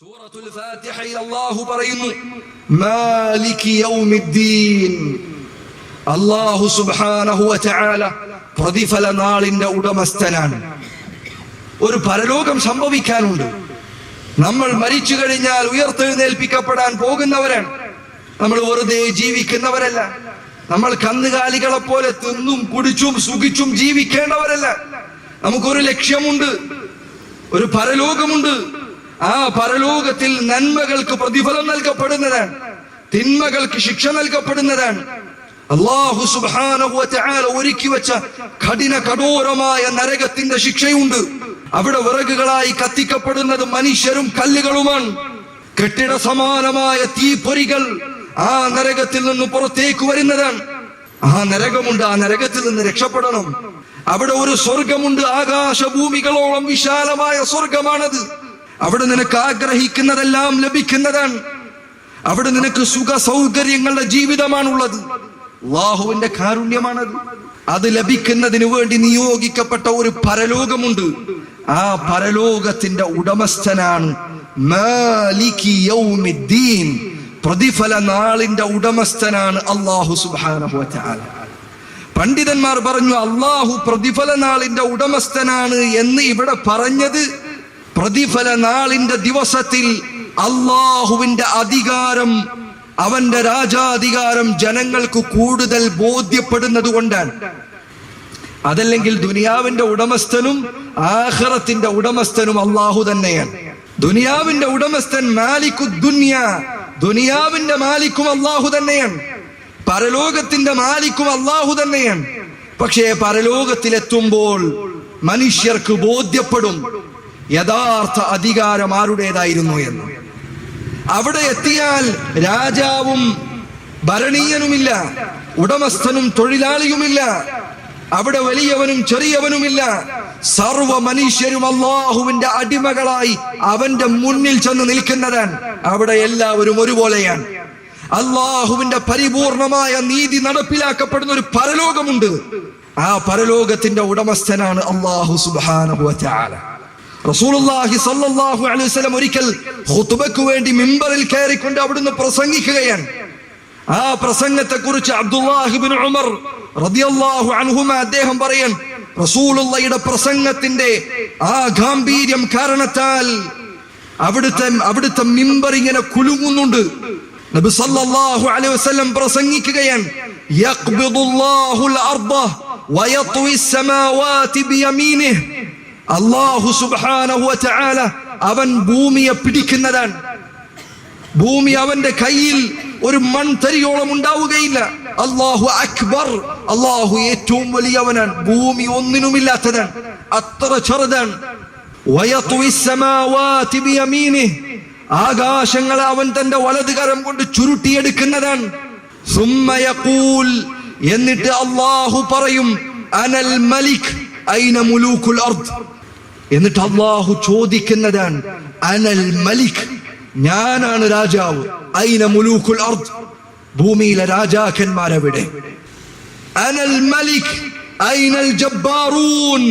സൂറത്തുൽ ഫാത്തിഹയിൽ അല്ലാഹു പറയുന്നു മാലികി യൗമിദ്ദീൻ. അല്ലാഹു സുബ്ഹാനഹു വതആല പ്രതിഫല നാളിന്റെ ഉടമസ്ഥനാണ്. ഒരു പരലോകം സംഭവിക്കാനുണ്ട്. നമ്മൾ മരിച്ചു കഴിഞ്ഞാൽ ഉയർത്തെഴുന്നേൽപ്പിക്കപ്പെടാൻ പോകുന്നവരാണ്. നമ്മൾ വെറുതെ ജീവിക്കുന്നവരല്ല. നമ്മൾ കന്നുകാലികളെ പോലെ തിന്നും കുടിച്ചും സുഖിച്ചും ജീവിക്കേണ്ടവരല്ല. നമുക്കൊരു ലക്ഷ്യമുണ്ട്. ഒരു പരലോകമുണ്ട്. ആ പരലോകത്തിൽ നന്മകൾക്ക് പ്രതിഫലം നൽകപ്പെടുന്നതാണ്. തിന്മകൾക്ക് ശിക്ഷ നൽകപ്പെടുന്നതാണ്. അള്ളാഹു വതആല ഒരുക്കി വെച്ച കഠിന കഠോരമായ നരകത്തിന്റെ ശിക്ഷയുണ്ട്. അവിടെ വിറകുകളായി കത്തിക്കപ്പെടുന്നത് മനുഷ്യരും കല്ലുകളുമാണ്. കെട്ടിട സമാനമായ തീപ്പൊരികൾ ആ നരകത്തിൽ നിന്ന് പുറത്തേക്ക് വരുന്നതാണ്. ആ നരകമുണ്ട് ആ നരകത്തിൽ നിന്ന് രക്ഷപ്പെടണം. അവിടെ ഒരു സ്വർഗമുണ്ട് ആകാശഭൂമികളോളം വിശാലമായ സ്വർഗമാണത്. അവിടെ നിനക്ക് ആഗ്രഹിക്കുന്നതെല്ലാം ലഭിക്കുന്നതാണ്. അവിടെ നിനക്ക് സുഖ സൗകര്യങ്ങളുടെ ജീവിതമാണുള്ളത്. അള്ളാഹുവിന്റെ കാരുണ്യമാണത്. അത് ലഭിക്കുന്നതിന് വേണ്ടി നിയോഗിക്കപ്പെട്ട ഒരു പരലോകമുണ്ട്. ആ പരലോകത്തിന്റെ ഉടമസ്ഥനാണ് പ്രതിഫല നാളിന്റെ ഉടമസ്ഥനാണ് അള്ളാഹു വതആല. പണ്ഡിതന്മാർ പറഞ്ഞു അള്ളാഹു പ്രതിഫല നാളിന്റെ ഉടമസ്ഥനാണ് എന്ന് ഇവിടെ പറഞ്ഞത് പ്രതിഫല നാളിന്റെ ദിവസത്തിൽ അള്ളാഹുവിന്റെ അധികാരം അവന്റെ രാജാധികാരം ജനങ്ങൾക്ക് കൂടുതൽ ബോധ്യപ്പെടുന്നത് കൊണ്ടാണ്. അതല്ലെങ്കിൽ ദുനിയാവിന്റെ ഉടമസ്ഥനും ആഹ്റത്തിന്റെ ഉടമസ്ഥനും അള്ളാഹു തന്നെയാണ്. ദുനിയാവിന്റെ ഉടമസ്ഥൻ മാലിക്കു ദുനിയ ദുനിയാവിന്റെ മാലിക്കും അള്ളാഹു തന്നെയാണ്. പരലോകത്തിന്റെ മാലിക്കും അള്ളാഹു തന്നെയാണ്. പക്ഷേ പരലോകത്തിലെത്തുമ്പോൾ മനുഷ്യർക്ക് ബോധ്യപ്പെടും യഥാർത്ഥ അധികാരം ആരുടേതായിരുന്നു എന്ന്. അവിടെ എത്തിയാൽ രാജാവും ഭരണീയനുമില്ല ഉടമസ്ഥനും തൊഴിലാളിയുമില്ല അവിടെ വലിയവനും ചെറിയവനുമില്ല. സർവ മനുഷ്യരും അള്ളാഹുവിന്റെ അടിമകളായി അവന്റെ മുന്നിൽ ചെന്ന് നിൽക്കുന്നതാണ്. അവിടെ എല്ലാവരും ഒരുപോലെയാണ്. അള്ളാഹുവിന്റെ പരിപൂർണമായ നീതി നടപ്പിലാക്കപ്പെടുന്ന ഒരു പരലോകമുണ്ട്. ആ പരലോകത്തിന്റെ ഉടമസ്ഥനാണ് അള്ളാഹു സുബാനുഭവ റസൂലുള്ളാഹി സ്വല്ലല്ലാഹു അലൈഹി വസല്ലം ഒരിക്കൽ ഖുതുബയ്ക്ക് വേണ്ടി മിമ്പറിൽ കയറിക്കൊണ്ട് അവിടുന്ന് പ്രസംഗിക്കുകയാണ് ആ പ്രസംഗത്തെ കുറിച്ച് അബ്ദുല്ലാഹിബിൻ ഉമർ റളിയല്ലാഹു അൻഹുമ അദ്ദേഹം പറയാൻ റസൂലുള്ളയുടെ പ്രസംഗത്തിന്റെ ആ ഗാംഭീര്യം കാരണത്താൽ അവിടുത്തെ അവിടുത്തെ മിമ്പർ ഇങ്ങനെ കുലുങ്ങുന്നുണ്ട് നബി സല്ലല്ലാഹു അലൈഹി വസല്ലം പ്രസംഗിക്കുകയാണ് യഖ്ബിദുല്ലാഹുൽ അർദ വയത്വി السماوات ബിയമീനിഹി അള്ളാഹു സുബാനഹുവ അവൻ ഭൂമിയെ പിടിക്കുന്നതാണ്. ഭൂമി അവന്റെ കയ്യിൽ ഒരു മൺതരിയോളം ഉണ്ടാവുകയില്ല. അള്ളാഹു അക്ബർ അള്ളാഹു ഏറ്റവും വലിയവനാണ്. ഭൂമി ഒന്നിനുമില്ലാത്തതാണ്. അത്ര ചെറുതാണ്. ആകാശങ്ങളെ അവൻ തന്റെ വലതുകരം കൊണ്ട് ചുരുട്ടിയെടുക്കുന്നതാണ്. എന്നിട്ട് അള്ളാഹു പറയും അനൽ മലിക് എന്നിട്ട് അള്ളാഹു ചോദിക്കുന്നതാണ് അനൽ മലിക് ഞാനാണ് രാജാവ് ഐന മുലൂക്കുൽ അർദ്? ഭൂമിയിലെ രാജാക്കന്മാരെവിടെ? അനൽ മലിക് ഐനൽ ജബ്ബാറൂൻ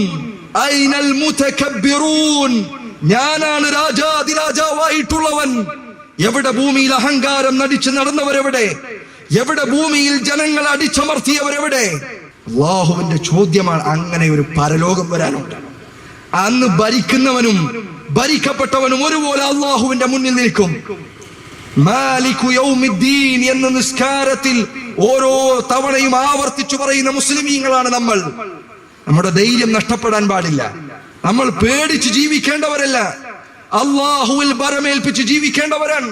ഐനൽ മുതകബ്ബിറൂൻ ഞാനാണ് രാജാതിരാജാവായിട്ടുള്ളവൻ. എവിടെ ഭൂമിയിൽ അഹങ്കാരം നടിച്ചു നടന്നവരെവിടെ? എവിടെ ഭൂമിയിൽ ജനങ്ങൾ അടിച്ചമർത്തിയവരെവിടെ? അള്ളാഹുവിന്റെ ചോദ്യമാണ് അങ്ങനെ ഒരു പരലോകം വരാനുണ്ട്. അന്ന് ഭരിക്കുന്നവനും ഭരിക്കപ്പെട്ടവനും ഒരുപോലെ അള്ളാഹുവിന്റെ മുന്നിൽ നിൽക്കും. എന്ന നിസ്കാരത്തിൽ ഓരോ തവണയും ആവർത്തിച്ചു പറയുന്ന മുസ്ലിമീങ്ങളാണ് നമ്മൾ. നമ്മുടെ ധൈര്യം നഷ്ടപ്പെടാൻ പാടില്ല. നമ്മൾ പേടിച്ച് ജീവിക്കേണ്ടവരല്ല. അള്ളാഹുവിൽ ബരമേൽപ്പിച്ച് ജീവിക്കേണ്ടവരാണ്.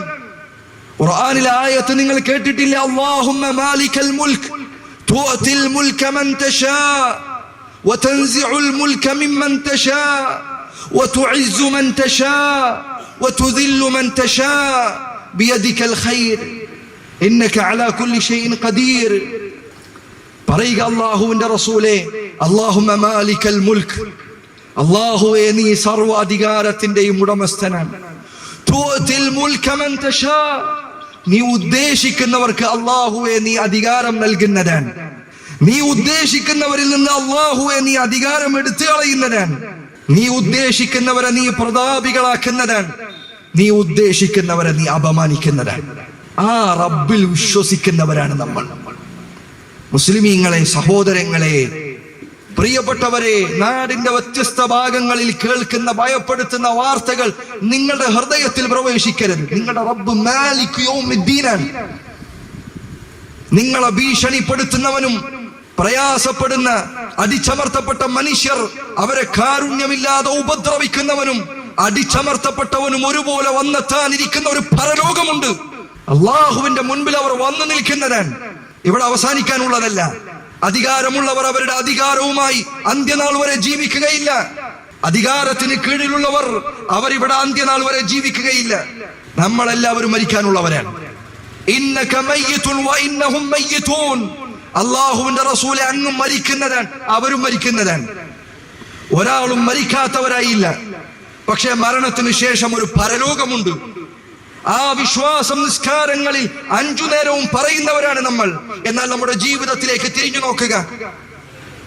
ഖുർആനിലെ ആയത്ത് നിങ്ങൾ കേട്ടിട്ടില്ല? അല്ലാഹുമ്മ മാലിക്കൽ മുൽക്ക് تؤتي الملك من تشاء وتنزع الملك ممن تشاء وتعز من تشاء وتذل من تشاء بيدك الخير إنك على كل شيء قدير പറയുക അള്ളാഹുവിന്റെ റസൂലെ അള്ളാഹുമ്മ മാലിക്കൽ മുൽക്ക് അള്ളാഹുവെ നീ സർവ അധികാരത്തിന്റെയും ഉടമസ്ഥനാണ് നീ ഉദ്ദേശിക്കുന്നവർക്ക് അള്ളാഹുവെ നീ അധികാരം നൽകുന്നതാണ്. നീ ഉദ്ദേശിക്കുന്നവരിൽ നിന്ന് അള്ളാഹുവെ നീ അധികാരം എടുത്തു കളയുന്നതാണ്. നീ ഉദ്ദേശിക്കുന്നവരെ നീ പ്രതാപികളാക്കുന്നതാണ്. നീ ഉദ്ദേശിക്കുന്നവരെ നീ അപമാനിക്കുന്നതാണ്. ആ റബ്ബിൽ വിശ്വസിക്കുന്നവരാണ് നമ്മൾ. മുസ്ലിമീങ്ങളെ സഹോദരങ്ങളെ പ്രിയപ്പെട്ടവരെ നാടിന്റെ വ്യത്യസ്ത ഭാഗങ്ങളിൽ കേൾക്കുന്ന ഭയപ്പെടുത്തുന്ന വാർത്തകൾ നിങ്ങളുടെ ഹൃദയത്തിൽ പ്രവേശിക്കരുത്. നിങ്ങളുടെ റബ്ബ് മാലിക് യൗമിദ്ദീനാണ്. നിങ്ങളെ ഭീഷണിപ്പെടുത്തുന്നവനും പ്രയാസപ്പെടുന്ന അടിച്ചമർത്തപ്പെട്ട മനുഷ്യർ അവരെ കാരുണ്യമില്ലാതെ ഉപദ്രവിക്കുന്നവനും അടിച്ചമർത്തപ്പെട്ടവനും ഒരുപോലെ വന്നെത്താനിരിക്കുന്ന ഒരു പരലോകമുണ്ട്. അള്ളാഹുവിന്റെ മുൻപിൽ അവർ വന്നു നിൽക്കുന്നതാണ്. ഇവിടെ അവസാനിക്കാനുള്ളതല്ല. അധികാരമുള്ളവർ അവരുടെ അധികാരവുമായി അന്ത്യനാൾ വരെ ജീവിക്കുകയില്ല. അധികാരത്തിന് കീഴിലുള്ളവർ അവരിവിടെ അന്ത്യനാൾ വരെ ജീവിക്കുകയില്ല. നമ്മളെല്ലാവരും മരിക്കാനുള്ളവരാണ്. അള്ളാഹുവിന്റെ റസൂലെ അങ്ങും മരിക്കുന്നതാണ് അവരും മരിക്കുന്നതാണ്. ഒരാളും മരിക്കാത്തവരായില്ല. പക്ഷെ മരണത്തിന് ശേഷം ഒരു പരലോകമുണ്ട്. ആ വിശ്വാസം നിസ്കാരങ്ങളിൽ അഞ്ചു നേരവും പറയുന്നവരാണ് നമ്മൾ. എന്നാൽ നമ്മുടെ ജീവിതത്തിലേക്ക് തിരിഞ്ഞു നോക്കുക.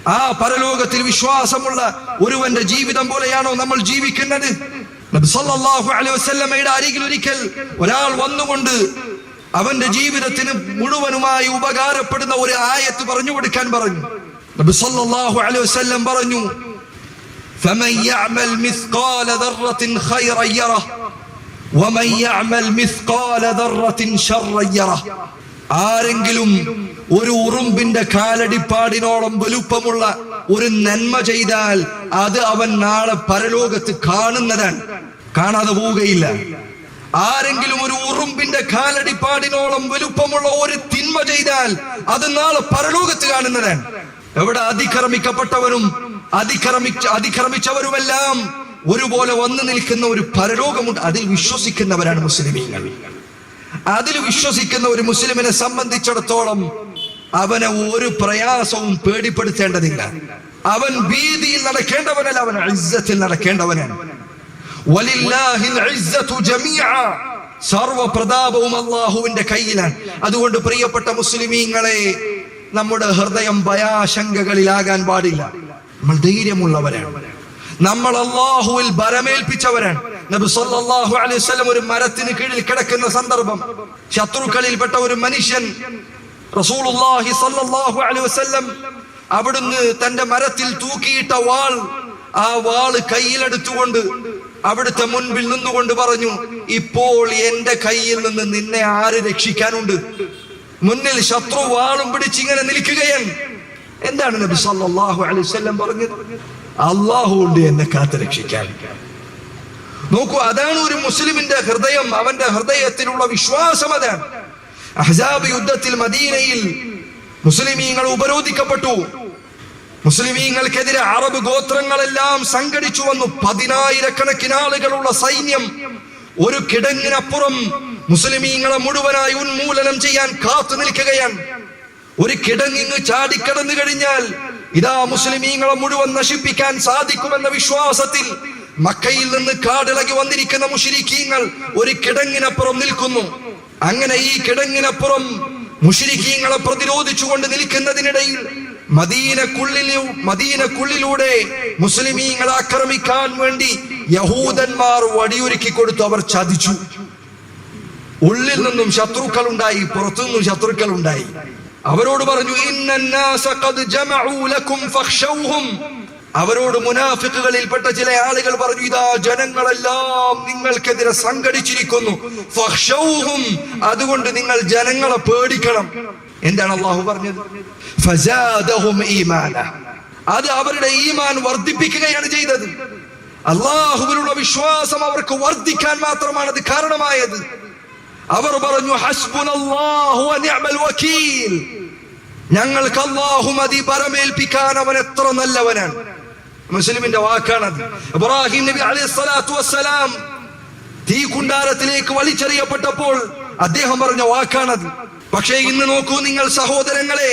ആ പരലോകത്തിൽ വിശ്വാസമുള്ള ഒരുവന്റെ ജീവിതം പോലെയാണോ നമ്മൾ ജീവിക്കുന്നത്? വസല്ലമയുടെ അരികിൽ ഒരിക്കൽ ഒരാൾ വന്നുകൊണ്ട് അവന്റെ ജീവിതത്തിന് മുഴുവനുമായി ഉപകാരപ്പെടുന്ന ഒരു ആയത്ത് പറഞ്ഞു കൊടുക്കാൻ പറഞ്ഞു. നബി സല്ലല്ലാഹു അലൈഹി വസല്ലം പറഞ്ഞു ഫമൻ യഅമൽ മിസ്ഖാല ഖൈറൻ ആരെങ്കിലും ഒരു ഉറുമ്പിന്റെ കാലടിപ്പാടിനോളം വലുപ്പമുള്ള ഒരു നന്മ ചെയ്താൽ അത് അവൻ നാളെ പരലോകത്ത് കാണുന്നതാണ്. കാണാതെ പോവുകയില്ല. ആരെങ്കിലും ഒരു ഉറുമ്പിന്റെ കാലടിപ്പാടിനോളം വലുപ്പമുള്ള ഒരു തിന്മ ചെയ്താൽ അത് നാളെ പരലോകത്ത് കാണുന്നതാണ്. എവിടെ അതിക്രമിക്കപ്പെട്ടവരും അതിക്രമിച്ച അതിക്രമിച്ചവരുമെല്ലാം ഒരുപോലെ വന്നു നിൽക്കുന്ന ഒരു പരലോകമുണ്ട്. അതിൽ വിശ്വസിക്കുന്നവരാണ് മുസ്ലിമീങ്ങൾ. അതിൽ വിശ്വസിക്കുന്ന ഒരു മുസ്ലിമിനെ സംബന്ധിച്ചിടത്തോളം അവനെ ഒരു പ്രയാസവും പേടിപ്പെടുത്തേണ്ടതില്ല. അവൻ ഭീതിയിൽ നടക്കേണ്ടവനല്ല അവൻ ഇസ്സത്തിൽ നടക്കേണ്ടവനാണ്. സർവ പ്രതാപവും അള്ളാഹുവിന്റെ കയ്യിലാണ്. അതുകൊണ്ട് പ്രിയപ്പെട്ട മുസ്ലിമീങ്ങളെ നമ്മുടെ ഹൃദയം ഭയാശങ്കകളിലാകാൻ പാടില്ല. നമ്മൾ ധൈര്യമുള്ളവരാണ്. നമ്മൾ അള്ളാഹുവിൽ ബരമേൽപ്പിച്ചവരാണ് നബി സല്ലാഹു അലൈഹി വസല്ലം ഒരു മരത്തിന് കീഴിൽ കിടക്കുന്ന സന്ദർഭം ശത്രുക്കളിൽപ്പെട്ട ഒരു മനുഷ്യൻ റസൂലുള്ളാഹി സല്ലല്ലാഹു അലൈഹി വസല്ലം അവിടുന്ന് തന്റെ മരത്തിൽ തൂക്കിയിട്ട വാൾ ആ വാൾ കയ്യിലെടുത്തുകൊണ്ട് അവിടുത്തെ മുൻപിൽ നിന്നുകൊണ്ട് പറഞ്ഞു ഇപ്പോൾ എന്റെ കയ്യിൽ നിന്ന് നിന്നെ ആര് രക്ഷിക്കാനുണ്ട്? മുന്നിൽ ശത്രു വാളും പിടിച്ചിങ്ങനെ നിൽക്കുകയാണ്. എന്താണ് നബി സല്ലാഹു അലൈഹി വസല്ലം പറഞ്ഞത്? അള്ളാഹു ഉണ്ട് എന്നെ കാത്തു രക്ഷിക്കാൻ. നോക്കൂ അതാണ് ഒരു മുസ്ലിമിന്റെ ഹൃദയം അവന്റെ ഹൃദയത്തിലുള്ള വിശ്വാസം അതാണ്. അഹ്സാബ് യുദ്ധത്തിൽ മദീനയിൽ മുസ്ലിമീങ്ങൾ ഉപരോധിക്കപ്പെട്ടു. മുസ്ലിമീങ്ങൾക്കെതിരെ അറബ് ഗോത്രങ്ങളെല്ലാം സംഘടിച്ചു വന്നു. പതിനായിരക്കണക്കിന് ആളുകളുള്ള സൈന്യം ഒരു കിടങ്ങിനപ്പുറം മുസ്ലിമീങ്ങളെ മുഴുവനായി ഉന്മൂലനം ചെയ്യാൻ കാത്തു നിൽക്കുകയാണ്. ഒരു കിടങ്ങിങ് ചാടിക്കടന്നു കഴിഞ്ഞാൽ ഇതാ മുസ്ലിമീങ്ങളെ മുഴുവൻ നശിപ്പിക്കാൻ സാധിക്കുമെന്ന വിശ്വാസത്തിൽ മക്കയിൽ നിന്ന് കാടിളകി വന്നിരിക്കുന്ന മുഷിരിക്കീങ്ങൾ ഒരു കിടങ്ങിനപ്പുറം നിൽക്കുന്നു. അങ്ങനെ ഈ കിടങ്ങിനപ്പുറം മുഷിരിക്കീങ്ങളെ പ്രതിരോധിച്ചുകൊണ്ട് നിൽക്കുന്നതിനിടയിൽ മദീനക്കുള്ളിൽ മദീനക്കുള്ളിലൂടെ മുസ്ലിമീങ്ങളെ ആക്രമിക്കാൻ വേണ്ടി യഹൂദന്മാർ വടിയൊരുക്കി കൊടുത്തു. അവർ ചതിച്ചു. ഉള്ളിൽ നിന്നും ശത്രുക്കൾ ഉണ്ടായി പുറത്തു നിന്നും ശത്രുക്കൾ ഉണ്ടായി അവരോട് പറഞ്ഞു. അവരോട് മുനാഫിക്കുകളിൽപ്പെട്ട ചില ആളുകൾ പറഞ്ഞു ഇതാ ജനങ്ങളെല്ലാം നിങ്ങൾക്കെതിരെ സംഘടിച്ചിരിക്കുന്നു. അതുകൊണ്ട് നിങ്ങൾ ജനങ്ങളെ പേടിക്കണം. എന്താണ് അള്ളാഹു പറഞ്ഞത്? അത് അവരുടെ ഈമാൻ വർദ്ധിപ്പിക്കുകയാണ് ചെയ്തത്. അള്ളാഹുവിനുള്ള വിശ്വാസം അവർക്ക് വർദ്ധിക്കാൻ മാത്രമാണ് അത് കാരണമായത്. അവർ പറഞ്ഞു വക്കീൽ. ഞങ്ങൾക്ക് അല്ലാഹു മതി പരമേൽപ്പിക്കാൻ അവൻ എത്ര നല്ലവനാണ്. മുസ്ലിമിന്റെ വാക്കാണത്. ഇബ്രാഹിം നബി അലൈഹി വസ്സലാം തീ കുണ്ടാരത്തിലേക്ക് വലിച്ചെറിയപ്പെട്ടപ്പോൾ അദ്ദേഹം പറഞ്ഞ വാക്കാണത്. പക്ഷേ ഇന്ന് നോക്കൂ നിങ്ങൾ സഹോദരങ്ങളെ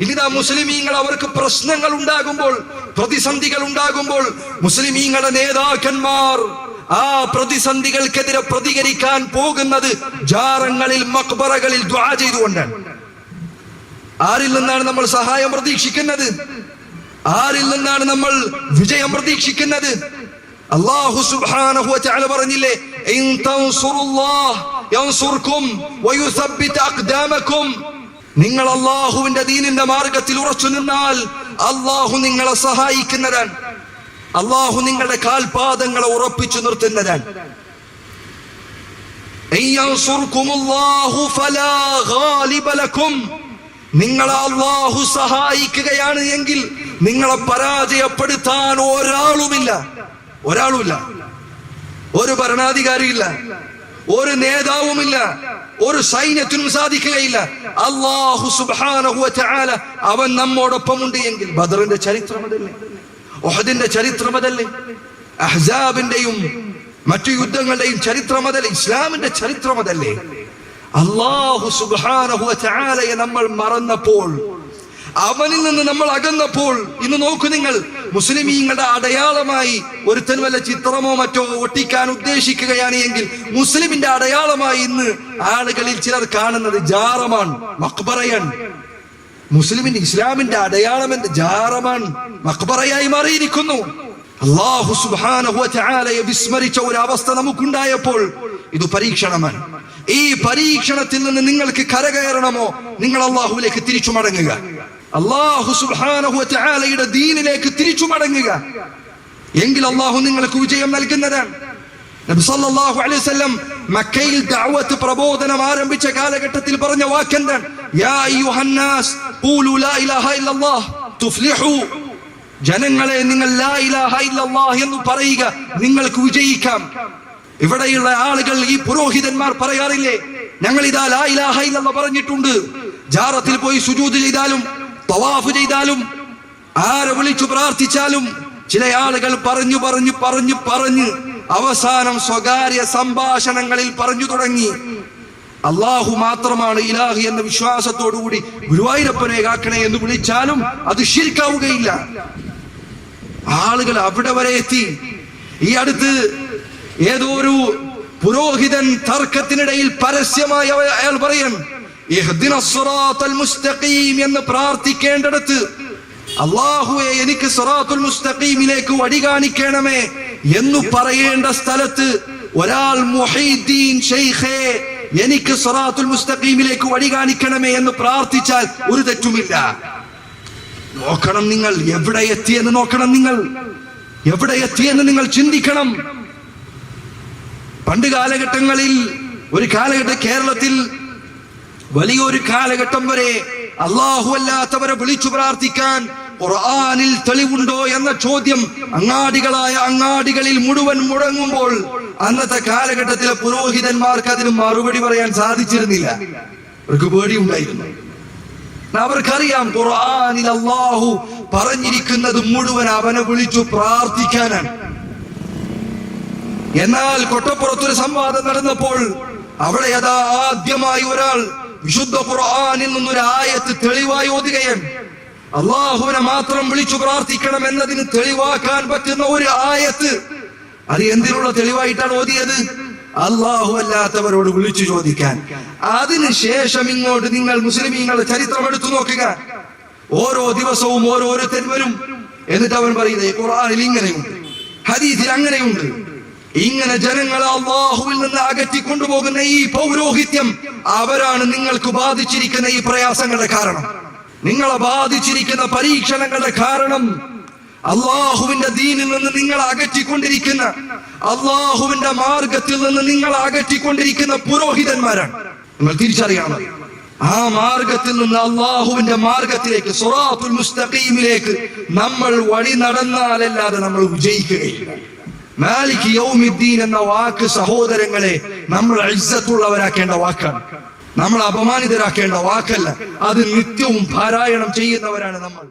ഇനിതാ മുസ്ലിമീങ്ങൾ അവർക്ക് പ്രശ്നങ്ങൾ ഉണ്ടാകുമ്പോൾ പ്രതിസന്ധികൾ ഉണ്ടാകുമ്പോൾ മുസ്ലിമീങ്ങളുടെ നേതാക്കന്മാർ ആ പ്രതിസന്ധികൾക്കെതിരെ പ്രതികരിക്കാൻ പോകുന്നത് ജാറങ്ങളിൽ മക്ബറകളിൽ ദ്വാ ചെയ്തുകൊണ്ടാണ് ആരിൽ നിന്നാണ് നമ്മൾ സഹായം പ്രതീക്ഷിക്കുന്നത്? ആരിൽ നിന്നാണ് നമ്മൾ വിജയം പ്രതീക്ഷിക്കുന്നത്? അള്ളാഹു സുബ്ഹാനഹു വതആല പറഞ്ഞില്ലേ ഇൻ തൻസുറുല്ലാഹ് വയുസബ്ബിത് അഖ്ദാമകും നിങ്ങൾ അള്ളാഹുവിന്റെ ദീനിന്റെ മാർഗത്തിൽ ഉറച്ചു നിന്നാൽ അള്ളാഹു നിങ്ങളെ സഹായിക്കുന്നതാണ്. അള്ളാഹു നിങ്ങളുടെ കാൽപാദങ്ങളെ ഉറപ്പിച്ചു നിർത്തുന്നതാണ്. നിങ്ങളെ അള്ളാഹു സഹായിക്കുകയാണ് എങ്കിൽ നിങ്ങളെ പരാജയപ്പെടുത്താൻ ഒരാളുമില്ല. ഒരാളുമില്ല. ഒരു ഭരണാധികാരിയില്ല. ഒരു നേതാവുമില്ല. ഒരു സൈന്യത്തിനും സാധിക്കുകയില്ല. അള്ളാഹു വതആല അവൻ നമ്മോടൊപ്പമുണ്ട് എങ്കിൽ ബദറിന്റെ ചരിത്രം അതല്ലേ? ഒഹദിന്റെ ചരിത്രം അതല്ലേ അഹ്സാബിന്റെയും മറ്റു യുദ്ധങ്ങളുടെയും ചരിത്രം അതല്ലേ ഇസ്ലാമിന്റെ ചരിത്രം അതല്ലേ അള്ളാഹു വതആലയെ നമ്മൾ മറന്നപ്പോൾ അവനിൽ നിന്ന് നമ്മൾ അകന്നപ്പോൾ ഇന്ന് നോക്കൂ നിങ്ങൾ മുസ്ലിമീങ്ങളുടെ അടയാളമായി ഒരുത്തൻ വല്ല ചിത്രമോ മറ്റോ ഒട്ടിക്കാൻ ഉദ്ദേശിക്കുകയാണ് എങ്കിൽ മുസ്ലിമിന്റെ അടയാളമായി ഇന്ന് ആളുകളിൽ ചിലർ കാണുന്നത് ജാറമാണ് മക്ബറയാണ്. മുസ്ലിമിന്റെ ഇസ്ലാമിന്റെ അടയാളം എന്റെ ജാറമാണ് മക്ബറയായി മാറിയിരിക്കുന്നു. അള്ളാഹു വതആലയെ വിസ്മരിച്ച ഒരു അവസ്ഥ നമുക്കുണ്ടായപ്പോൾ ഇത് പരീക്ഷണമാണ്. ഈ പരീക്ഷണത്തിൽ നിന്ന് നിങ്ങൾക്ക് കരകയറണമോ നിങ്ങൾ അള്ളാഹുവിലേക്ക് തിരിച്ചു മടങ്ങുക. അള്ളാഹു സുബ്ഹാനഹു വതആലയുടെ ദീനിലേക്ക് തിരിച്ചു മടങ്ങുക. എങ്കിൽ അള്ളാഹു നിങ്ങൾക്ക് വിജയം നൽകുന്നതാണ്. നബി സല്ലല്ലാഹു അലൈഹി വസല്ലം മക്കയിൽ ദഅവത്ത് പ്രബോധനം ആരംഭിച്ച കാലഘട്ടത്തിൽ പറഞ്ഞ വാക്കെന്താണ്? യാ അയ്യുഹന്നാസ് ഖൂലു ലാ ഇലാഹ ഇല്ലല്ലാഹ് തുഫ്ലിഹു. ജനങ്ങളെ നിങ്ങൾ ലാ ഇലാഹ ഇല്ലല്ലാഹ് എന്ന് പറയുക നിങ്ങൾക്ക് വിജയിക്കാം. ഇവിടെയുള്ള ആളുകൾ ഈ പുരോഹിതന്മാർ പറയാറില്ലേ? ഞങ്ങൾ ഇതാ ലാ ഇലാഹ ഇല്ലല്ലാഹ് പറഞ്ഞിട്ടുണ്ട്. ജാറത്തിൽ പോയി സുജൂദ് ചെയ്താലും തവാഫ് ചെയ്താലും ആരെ വിളിച്ചു പ്രാർത്ഥിച്ചാലും ചില ആളുകൾ പറഞ്ഞു പറഞ്ഞു പറഞ്ഞു പറഞ്ഞ് അവസാനം സ്വകാര്യ സംഭാഷണങ്ങളിൽ പറഞ്ഞു തുടങ്ങി. അള്ളാഹു മാത്രമാണ് ഇലാഹി എന്ന വിശ്വാസത്തോടുകൂടി ഗുരുവായൂരപ്പനെ കാക്കണേ എന്ന് വിളിച്ചാലും അത് ശരിക്കാവുകയില്ല ആളുകൾ അവിടെ വരെ എത്തി. ഈ അടുത്ത് ഏതോ ഒരു പുരോഹിതൻ തർക്കത്തിനിടയിൽ പരസ്യമായി അയാൾ പറയാൻ എന്ന് പ്രാർത്ഥിക്കേണ്ടടുത്ത് അള്ളാഹുവെ എനിക്ക് സിറാത്തുൽ മുസ്തഖീമിലേക്ക് വഴി കാണിക്കണമേ എന്ന് പറയേണ്ട സ്ഥലത്ത് ഒരാൾ മുഹീദ്ദീൻ ഷെയ്ഖേ എനിക്ക് സറാത്തുൽ മുസ്തഖീമിലേക്ക് വഴി കാണിക്കണമേ എന്ന് പ്രാർത്ഥിച്ചാൽ ഒരു തെറ്റുമില്ല. നോക്കണം നിങ്ങൾ എവിടെ എത്തിയെന്ന് നോക്കണം നിങ്ങൾ. എവിടെ എത്തിയെന്ന് നിങ്ങൾ ചിന്തിക്കണം. പണ്ട് കാലഘട്ടങ്ങളിൽ ഒരു കാലഘട്ട കേരളത്തിൽ വലിയൊരു കാലഘട്ടം വരെ അള്ളാഹു അല്ലാത്തവരെ വിളിച്ചു പ്രാർത്ഥിക്കാൻ ഖുർആനിൽ തെളിവുണ്ടോ എന്ന ചോദ്യം അങ്ങാടികളായ അങ്ങാടികളിൽ മുഴുവൻ മുടങ്ങുമ്പോൾ അന്നത്തെ കാലഘട്ടത്തിലെ പുരോഹിതന്മാർക്ക് അതിന് മറുപടി പറയാൻ സാധിച്ചിരുന്നില്ല. അവർക്ക് പേടിയുണ്ടായിരുന്നു. അവർക്കറിയാം ഖുർആനിൽ അള്ളാഹു പറഞ്ഞിരിക്കുന്നത് മുഴുവൻ അവനെ വിളിച്ചു പ്രാർത്ഥിക്കാനാണ്. എന്നാൽ കൊട്ടപ്പുറത്തൊരു സംവാദം നടന്നപ്പോൾ അവിടെ അതാ ആദ്യമായി ഒരാൾ വിശുദ്ധ ഖുർആനിൽ നിന്നൊരു ആയത്ത് തെളിവായി ഓതുകയാണ്. അള്ളാഹുവിനെ മാത്രം വിളിച്ചു പ്രാർത്ഥിക്കണം എന്നതിന് തെളിവാക്കാൻ പറ്റുന്ന ഒരു ആയത്ത്. അത് എന്തിനുള്ള തെളിവായിട്ടാണ് ഓതിയത്? അള്ളാഹു അല്ലാത്തവരോട് വിളിച്ചു ചോദിക്കാൻ. അതിനുശേഷം ഇങ്ങോട്ട് നിങ്ങൾ മുസ്ലിമീങ്ങളുടെ ചരിത്രം എടുത്തു നോക്കുക. ഓരോ ദിവസവും ഓരോരുത്തർ വരും. എന്നിട്ട് അവൻ പറയുന്നത് ഖുർആനിൽ ഇങ്ങനെയുണ്ട്. ഹദീസിൽ അങ്ങനെയുണ്ട്. ഇങ്ങനെ ജനങ്ങളെ അള്ളാഹുവിൽ നിന്ന് അകറ്റി കൊണ്ടുപോകുന്ന ഈ പൗരോഹിത്യം അവരാണ് നിങ്ങൾക്ക് ബാധിച്ചിരിക്കുന്ന ഈ പ്രയാസങ്ങളുടെ കാരണം. നിങ്ങളെ ബാധിച്ചിരിക്കുന്ന പരീക്ഷണങ്ങളുടെ കാരണം അള്ളാഹുവിന്റെ ദീനിൽ നിന്ന് നിങ്ങൾ അകറ്റിക്കൊണ്ടിരിക്കുന്ന അള്ളാഹുവിന്റെ മാർഗത്തിൽ നിന്ന് നിങ്ങൾ അകറ്റിക്കൊണ്ടിരിക്കുന്ന പുരോഹിതന്മാരാണ്. നിങ്ങൾ തിരിച്ചറിയണം. ആ മാർഗത്തിൽ നിന്ന് അള്ളാഹുവിന്റെ മാർഗത്തിലേക്ക് സുറാത്തുൽ മുസ്തഖീമിലേക്ക് നമ്മൾ വഴി നടന്നാലല്ലാതെ നമ്മൾ വിജയിക്കുകയില്ല. മാലിക് യൗമിദ്ദീൻ എന്ന വാക്ക് സഹോദരങ്ങളെ നമ്മൾ ഇസ്സത്തുള്ളവരാക്കേണ്ട വാക്കാണ്. നമ്മൾ അപമാനിതരാക്കേണ്ട വാക്കല്ല. അത് നിത്യവും പാരായണം ചെയ്യുന്നവരാണ് നമ്മൾ.